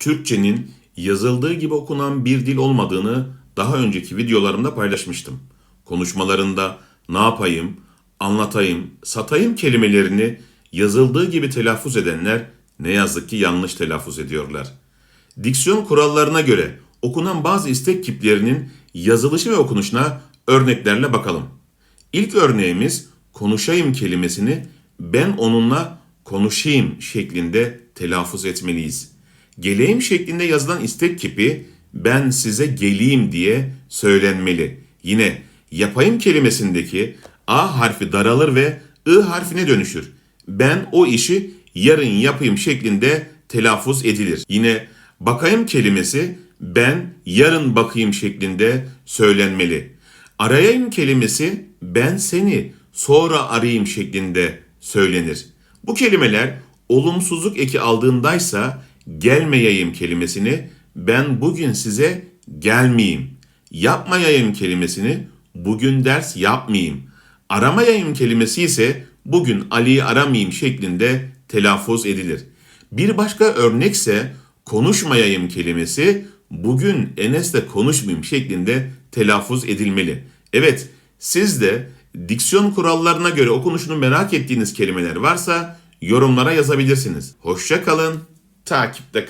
Türkçenin yazıldığı gibi okunan bir dil olmadığını daha önceki videolarımda paylaşmıştım. Konuşmalarında ne yapayım, anlatayım, satayım kelimelerini yazıldığı gibi telaffuz edenler ne yazık ki yanlış telaffuz ediyorlar. Diksiyon kurallarına göre okunan bazı istek kiplerinin yazılışı ve okunuşuna örneklerle bakalım. İlk örneğimiz konuşayım kelimesini ben onunla konuşayım şeklinde telaffuz etmeliyiz. Geleyim şeklinde yazılan istek kipi ben size geleyim diye söylenmeli. Yine yapayım kelimesindeki A harfi daralır ve I harfine dönüşür. Ben o işi yarın yapayım şeklinde telaffuz edilir. Yine bakayım kelimesi ben yarın bakayım şeklinde söylenmeli. Arayayım kelimesi ben seni sonra arayayım şeklinde söylenir. Bu kelimeler olumsuzluk eki aldığındaysa gelmeyeyim kelimesini ben bugün size gelmeyeyim. Yapmayayım kelimesini bugün ders yapmayayım. Aramayayım kelimesi ise bugün Ali'yi aramayayım şeklinde telaffuz edilir. Bir başka örnekse konuşmayayım kelimesi bugün Enes'le konuşmayayım şeklinde telaffuz edilmeli. Evet siz de diksiyon kurallarına göre okunuşunu merak ettiğiniz kelimeler varsa yorumlara yazabilirsiniz. Hoşça kalın, takipte kalın.